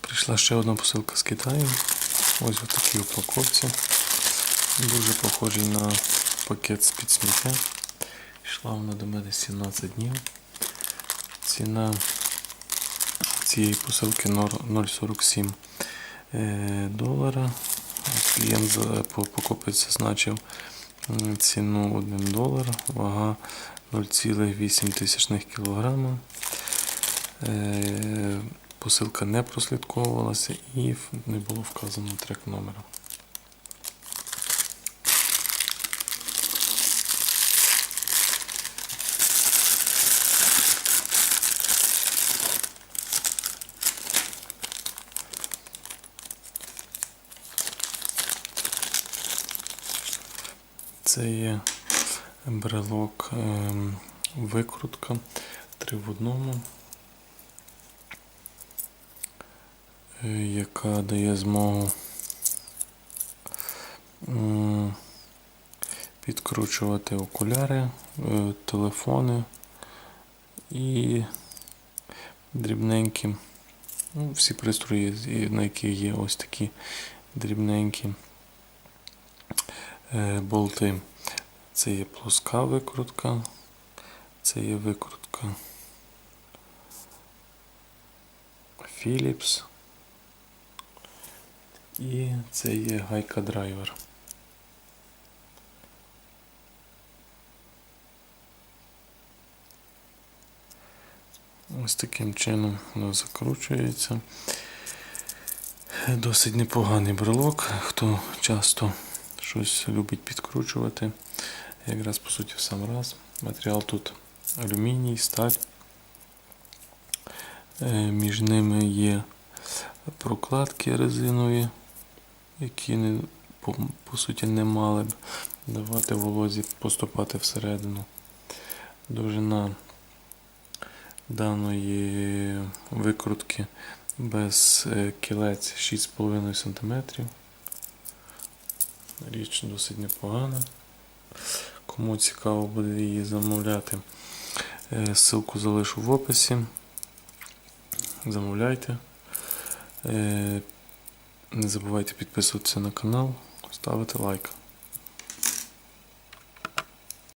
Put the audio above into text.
Прийшла ще одна посилка з Китаю. Ось в такій упаковці. Дуже похожий на пакет з-під сміття. Йшла вона до мене 17 днів. Ціна цієї посилки 0,47 е, долара. Клієнт покупець зазначив ціну 1 долар, вага 0,8 кг. Е, Посилка не прослідковувалася і не було вказано трек номера. Це є брелок ем, викрутка 3 в одному, яка дає змогу підкручувати окуляри, е, телефони і дрібненькі. Ну, всі пристрої, на яких є ось такі дрібненькі е, болти. Це є плоска викрутка, це є викрутка Philips і це є гайка драйвер. Ось таким чином воно закручується. Досить непоганий брелок. Хто часто щось любить підкручувати, якраз по суті в сам раз. Матеріал тут алюміній, сталь. Е, Між ними є прокладки резинові, які не, по, по суті не мали б давати волозі поступати всередину. Довжина даної викрутки без е, кілець 6,5 см. Річ досить непогана. Кому цікаво буде її замовляти, е, ссылку залишу в описі. Замовляйте. Не забувайте підписуватися на канал, ставити лайк.